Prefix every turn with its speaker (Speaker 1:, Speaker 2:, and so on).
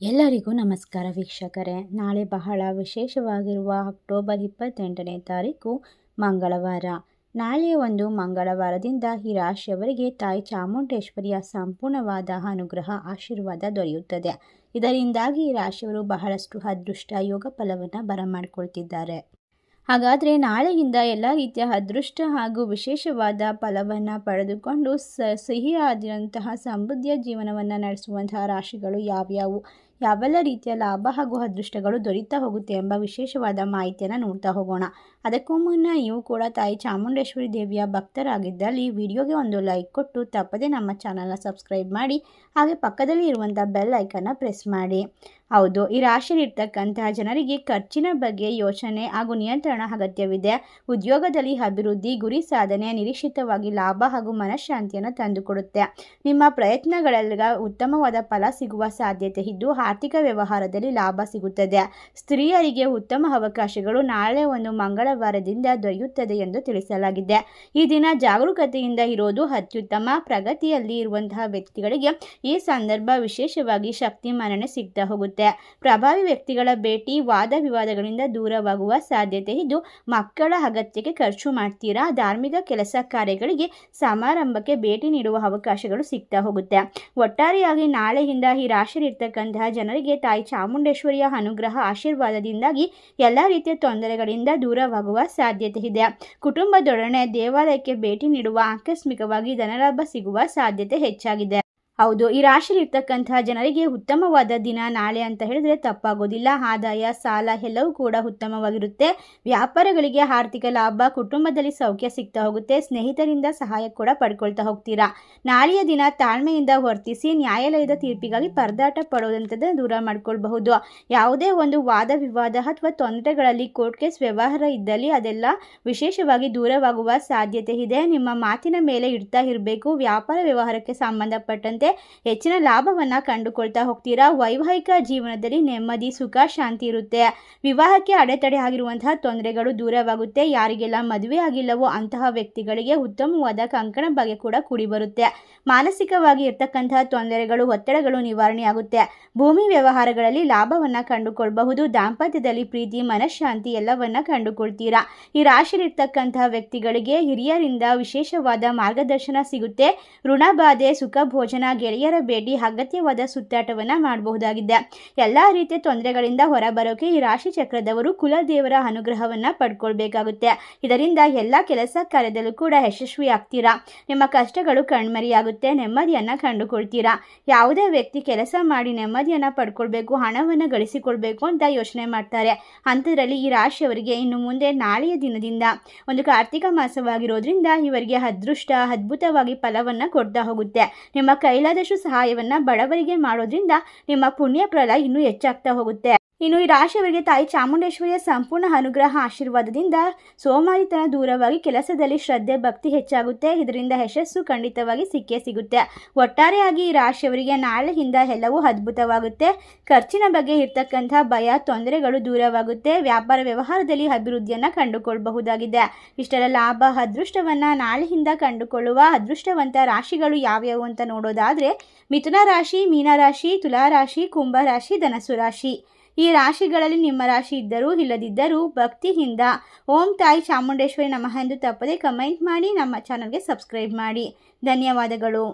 Speaker 1: ಎಲ್ಲರಿಗೂ ನಮಸ್ಕಾರ ವೀಕ್ಷಕರೇ. ನಾಳೆ ಬಹಳ ವಿಶೇಷವಾಗಿರುವ ಅಕ್ಟೋಬರ್ ಇಪ್ಪತ್ತೆಂಟನೇ ತಾರೀಕು ಮಂಗಳವಾರ. ನಾಳೆ ಒಂದು ಮಂಗಳವಾರದಿಂದ ಈ ರಾಶಿಯವರಿಗೆ ತಾಯಿ ಚಾಮುಂಡೇಶ್ವರಿಯ ಸಂಪೂರ್ಣವಾದ ಅನುಗ್ರಹ, ಆಶೀರ್ವಾದ ದೊರೆಯುತ್ತದೆ. ಇದರಿಂದಾಗಿ ಈ ರಾಶಿಯವರು ಬಹಳಷ್ಟು ಅದೃಷ್ಟ, ಯೋಗ ಫಲವನ್ನು ಬರಮಾಡಿಕೊಳ್ತಿದ್ದಾರೆ. ಹಾಗಾದರೆ ನಾಳೆಯಿಂದ ಎಲ್ಲ ರೀತಿಯ ಅದೃಷ್ಟ ಹಾಗೂ ವಿಶೇಷವಾದ ಫಲವನ್ನು ಪಡೆದುಕೊಂಡು ಸ, ಸಿಹಿಯಾದಂತಹ ಸಮೃದ್ಧಿಯ ಜೀವನವನ್ನು ನಡೆಸುವಂತಹ ರಾಶಿಗಳು ಯಾವ್ಯಾವು? ಯಾವೆಲ್ಲ ರೀತಿಯ ಲಾಭ ಹಾಗೂ ಅದೃಷ್ಟಗಳು ದೊರೀತಾ ಹೋಗುತ್ತೆ ಎಂಬ ವಿಶೇಷವಾದ ಮಾಹಿತಿಯನ್ನು ನೋಡ್ತಾ ಹೋಗೋಣ. ಅದಕ್ಕೂ ಮುನ್ನ ನೀವು ಕೂಡ ತಾಯಿ ಚಾಮುಂಡೇಶ್ವರಿ ದೇವಿಯ ಭಕ್ತರಾಗಿದ್ದಲ್ಲಿ ವಿಡಿಯೋಗೆ ಒಂದು ಲೈಕ್ ಕೊಟ್ಟು ತಪ್ಪದೆ ನಮ್ಮ ಚಾನಲ್ನ ಸಬ್ಸ್ಕ್ರೈಬ್ ಮಾಡಿ, ಹಾಗೆ ಪಕ್ಕದಲ್ಲಿ ಇರುವಂಥ ಬೆಲ್ ಐಕನ್ನ ಪ್ರೆಸ್ ಮಾಡಿ. ಹೌದು, ಈ ರಾಶಿಯಲ್ಲಿರ್ತಕ್ಕಂತಹ ಜನರಿಗೆ ಖರ್ಚಿನ ಬಗ್ಗೆ ಯೋಚನೆ ಹಾಗೂ ನಿಯಂತ್ರಣ ಅಗತ್ಯವಿದೆ. ಉದ್ಯೋಗದಲ್ಲಿ ಅಭಿವೃದ್ಧಿ, ಗುರಿ ಸಾಧನೆ ನಿರೀಕ್ಷಿತವಾಗಿ ಲಾಭ ಹಾಗೂ ಮನಃಶಾಂತಿಯನ್ನು ತಂದುಕೊಡುತ್ತೆ. ನಿಮ್ಮ ಪ್ರಯತ್ನಗಳೆಲ್ಲ ಉತ್ತಮವಾದ ಫಲ ಸಿಗುವ ಸಾಧ್ಯತೆ ಇದ್ದು ಆರ್ಥಿಕ ವ್ಯವಹಾರದಲ್ಲಿ ಲಾಭ ಸಿಗುತ್ತದೆ. ಸ್ತ್ರೀಯರಿಗೆ ಉತ್ತಮ ಅವಕಾಶಗಳು ನಾಳೆ ಒಂದು ಮಂಗಳವಾರದಿಂದ ದೊರೆಯುತ್ತದೆ ಎಂದು ತಿಳಿಸಲಾಗಿದೆ. ಈ ದಿನ ಜಾಗರೂಕತೆಯಿಂದ ಇರೋದು ಅತ್ಯುತ್ತಮ. ಪ್ರಗತಿಯಲ್ಲಿ ಇರುವಂತಹ ವ್ಯಕ್ತಿಗಳಿಗೆ ಈ ಸಂದರ್ಭ ವಿಶೇಷವಾಗಿ ಶಕ್ತಿ ಮನ್ನಣೆ ಸಿಗ್ತಾ ಹೋಗುತ್ತೆ. ಪ್ರಭಾವಿ ವ್ಯಕ್ತಿಗಳ ಭೇಟಿ ವಾದ ವಿವಾದಗಳಿಂದ ದೂರವಾಗುವ ಸಾಧ್ಯತೆ ಇದ್ದು ಮಕ್ಕಳ ಅಗತ್ಯಕ್ಕೆ ಖರ್ಚು ಮಾಡ್ತೀರಾ? ಧಾರ್ಮಿಕ ಕೆಲಸ ಕಾರ್ಯಗಳಿಗೆ ಸಮಾರಂಭಕ್ಕೆ ಭೇಟಿ ನೀಡುವ ಅವಕಾಶಗಳು ಸಿಗ್ತಾ ಹೋಗುತ್ತೆ. ಒಟ್ಟಾರೆಯಾಗಿ ನಾಳೆಯಿಂದ ಈ ರಾಶಿಯಲ್ಲಿರ್ತಕ್ಕಂತಹ ಜನರಿಗೆ ತಾಯಿ ಚಾಮುಂಡೇಶ್ವರಿಯ ಅನುಗ್ರಹ ಆಶೀರ್ವಾದದಿಂದಾಗಿ ಎಲ್ಲ ರೀತಿಯ ತೊಂದರೆಗಳಿಂದ ದೂರವಾಗುವ ಸಾಧ್ಯತೆ ಇದೆ. ಕುಟುಂಬದೊಡನೆ ದೇವಾಲಯಕ್ಕೆ ಭೇಟಿ ನೀಡುವ ಆಕಸ್ಮಿಕವಾಗಿ ಧನಲಾಭ ಸಿಗುವ ಸಾಧ್ಯತೆ ಹೆಚ್ಚಾಗಿದೆ. ಹೌದು, ಈ ರಾಶಿಯಲ್ಲಿರ್ತಕ್ಕಂತಹ ಜನರಿಗೆ ಉತ್ತಮವಾದ ದಿನ ನಾಳೆ ಅಂತ ಹೇಳಿದ್ರೆ ತಪ್ಪಾಗೋದಿಲ್ಲ. ಆದಾಯ, ಸಾಲ ಎಲ್ಲವೂ ಕೂಡ ಉತ್ತಮವಾಗಿರುತ್ತೆ. ವ್ಯಾಪಾರಗಳಿಗೆ ಆರ್ಥಿಕ ಲಾಭ, ಕುಟುಂಬದಲ್ಲಿ ಸೌಖ್ಯ ಸಿಗ್ತಾ ಹೋಗುತ್ತೆ. ಸ್ನೇಹಿತರಿಂದ ಸಹಾಯ ಕೂಡ ಪಡ್ಕೊಳ್ತಾ ಹೋಗ್ತೀರಾ? ನಾಳೆಯ ದಿನ ತಾಳ್ಮೆಯಿಂದ ವರ್ತಿಸಿ ನ್ಯಾಯಾಲಯದ ತೀರ್ಪಿಗಾಗಿ ಪರದಾಟ ಪಡೋದಂಥದ್ದು ದೂರ ಮಾಡ್ಕೊಳ್ಬಹುದು. ಯಾವುದೇ ಒಂದು ವಾದ ವಿವಾದ ಅಥವಾ ತೊಂದರೆಗಳಲ್ಲಿ ಕೋರ್ಟ್ ಕೇಸ್ ವ್ಯವಹಾರ ಇದ್ದಲ್ಲಿ ಅದೆಲ್ಲ ವಿಶೇಷವಾಗಿ ದೂರವಾಗುವ ಸಾಧ್ಯತೆ ಇದೆ. ನಿಮ್ಮ ಮಾತಿನ ಮೇಲೆ ಇಡ್ತಾ ಇರಬೇಕು. ವ್ಯಾಪಾರ ವ್ಯವಹಾರಕ್ಕೆ ಸಂಬಂಧಪಟ್ಟಂತೆ ಹೆಚ್ಚಿನ ಲಾಭವನ್ನು ಕಂಡುಕೊಳ್ತಾ ಹೋಗ್ತೀರಾ? ವೈವಾಹಿಕ ಜೀವನದಲ್ಲಿ ನೆಮ್ಮದಿ, ಸುಖ, ಶಾಂತಿ ಇರುತ್ತೆ. ವಿವಾಹಕ್ಕೆ ಅಡೆತಡೆ ಆಗಿರುವಂತಹ ತೊಂದರೆಗಳು ದೂರವಾಗುತ್ತೆ. ಯಾರಿಗೆಲ್ಲ ಮದುವೆ ಆಗಿಲ್ಲವೋ ಅಂತಹ ವ್ಯಕ್ತಿಗಳಿಗೆ ಉತ್ತಮವಾದ ಕಂಕಣ ಬಗೆ ಕೂಡ ಕೂಡಿ ಬರುತ್ತೆ. ಮಾನಸಿಕವಾಗಿ ಇರ್ತಕ್ಕಂತಹ ತೊಂದರೆಗಳು, ಒತ್ತಡಗಳು ನಿವಾರಣೆಯಾಗುತ್ತೆ ಭೂಮಿ ವ್ಯವಹಾರಗಳಲ್ಲಿ ಲಾಭವನ್ನು ಕಂಡುಕೊಳ್ಬಹುದು. ದಾಂಪತ್ಯದಲ್ಲಿ ಪ್ರೀತಿ, ಮನಃಶಾಂತಿ ಎಲ್ಲವನ್ನ ಕಂಡುಕೊಳ್ತೀರಾ? ಈ ರಾಶಿಯಲ್ಲಿರ್ತಕ್ಕಂತಹ ವ್ಯಕ್ತಿಗಳಿಗೆ ಹಿರಿಯರಿಂದ ವಿಶೇಷವಾದ ಮಾರ್ಗದರ್ಶನ ಸಿಗುತ್ತೆ. ಋಣಬಾಧೆ ಸುಖ ಭೋಜನ ಗೆಳೆಯರ ಭೇಟಿ ಅಗತ್ಯವಾದ ಸುತ್ತಾಟವನ್ನು ಮಾಡಬಹುದಾಗಿದೆ. ಎಲ್ಲ ರೀತಿಯ ತೊಂದರೆಗಳಿಂದ ಹೊರಬರೋಕೆ ಈ ರಾಶಿ ಚಕ್ರದವರು ಕುಲದೇವರ ಅನುಗ್ರಹವನ್ನು ಪಡ್ಕೊಳ್ಬೇಕಾಗುತ್ತೆ. ಇದರಿಂದ ಎಲ್ಲ ಕೆಲಸ ಕಾರ್ಯದಲ್ಲೂ ಕೂಡ ಯಶಸ್ವಿ ಆಗ್ತೀರಾ ನಿಮ್ಮ ಕಷ್ಟಗಳು ಕಣ್ಮರಿಯಾಗುತ್ತೆ, ನೆಮ್ಮದಿಯನ್ನು ಕಂಡುಕೊಳ್ತೀರಾ? ಯಾವುದೇ ವ್ಯಕ್ತಿ ಕೆಲಸ ಮಾಡಿ ನೆಮ್ಮದಿಯನ್ನು ಪಡ್ಕೊಳ್ಬೇಕು, ಹಣವನ್ನು ಗಳಿಸಿಕೊಳ್ಬೇಕು ಅಂತ ಯೋಚನೆ ಮಾಡ್ತಾರೆ. ಅಂಥದ್ರಲ್ಲಿ ಈ ರಾಶಿಯವರಿಗೆ ಇನ್ನು ಮುಂದೆ ನಾಳೆಯ ದಿನದಿಂದ, ಒಂದು ಕಾರ್ತಿಕ ಮಾಸವಾಗಿರೋದ್ರಿಂದ ಇವರಿಗೆ ಅದೃಷ್ಟ, ಅದ್ಭುತವಾಗಿ ಫಲವನ್ನು ಕೊಡ್ತಾ ಹೋಗುತ್ತೆ. ನಿಮ್ಮ ಕೈಲಾದಷ್ಟು ಸಹಾಯವನ್ನು ಬಡವರಿಗೆ ಮಾಡೋದ್ರಿಂದ ನಿಮ್ಮ ಪುಣ್ಯ ಫಲ ಇನ್ನೂ ಹೆಚ್ಚಾಗ್ತಾ ಹೋಗುತ್ತೆ. ಇನ್ನು ಈ ರಾಶಿಯವರಿಗೆ ತಾಯಿ ಚಾಮುಂಡೇಶ್ವರಿಯ ಸಂಪೂರ್ಣ ಅನುಗ್ರಹ ಆಶೀರ್ವಾದದಿಂದ ಸೋಮಾರಿತನ ದೂರವಾಗಿ ಕೆಲಸದಲ್ಲಿ ಶ್ರದ್ಧೆ, ಭಕ್ತಿ ಹೆಚ್ಚಾಗುತ್ತೆ. ಇದರಿಂದ ಯಶಸ್ಸು ಖಂಡಿತವಾಗಿ ಸಿಕ್ಕೇ ಸಿಗುತ್ತೆ. ಒಟ್ಟಾರೆಯಾಗಿ ಈ ರಾಶಿಯವರಿಗೆ ನಾಳೆಯಿಂದ ಎಲ್ಲವೂ ಅದ್ಭುತವಾಗುತ್ತೆ. ಖರ್ಚಿನ ಬಗ್ಗೆ ಇರ್ತಕ್ಕಂಥ ಭಯ, ತೊಂದರೆಗಳು ದೂರವಾಗುತ್ತೆ. ವ್ಯಾಪಾರ ವ್ಯವಹಾರದಲ್ಲಿ ಅಭಿವೃದ್ಧಿಯನ್ನು ಕಂಡುಕೊಳ್ಳಬಹುದಾಗಿದೆ ಇಷ್ಟರ ಲಾಭ, ಅದೃಷ್ಟವನ್ನು ನಾಳೆಯಿಂದ ಕಂಡುಕೊಳ್ಳುವ ಅದೃಷ್ಟವಂತ ರಾಶಿಗಳು ಯಾವ್ಯಾವು ಅಂತ ನೋಡೋದಾದರೆ, ಮಿಥುನ ರಾಶಿ, ಮೀನರಾಶಿ, ತುಲಾರಾಶಿ, ಕುಂಭರಾಶಿ ಧನಸು ರಾಶಿ. ಈ ರಾಶಿಗಳಲ್ಲಿ ನಿಮ್ಮ ರಾಶಿ ಇದ್ದರೂ ಇಲ್ಲದಿದ್ದರೂ ಭಕ್ತಿಯಿಂದ. ಓಂ ತಾಯಿ ಚಾಮುಂಡೇಶ್ವರಿ ನಮಃ ಎಂದು ತಪ್ಪದೆ ಕಮೆಂಟ್ ಮಾಡಿ, ನಮ್ಮ ಚಾನಲ್ಗೆ ಸಬ್ಸ್ಕ್ರೈಬ್ ಮಾಡಿ. ಧನ್ಯವಾದಗಳು.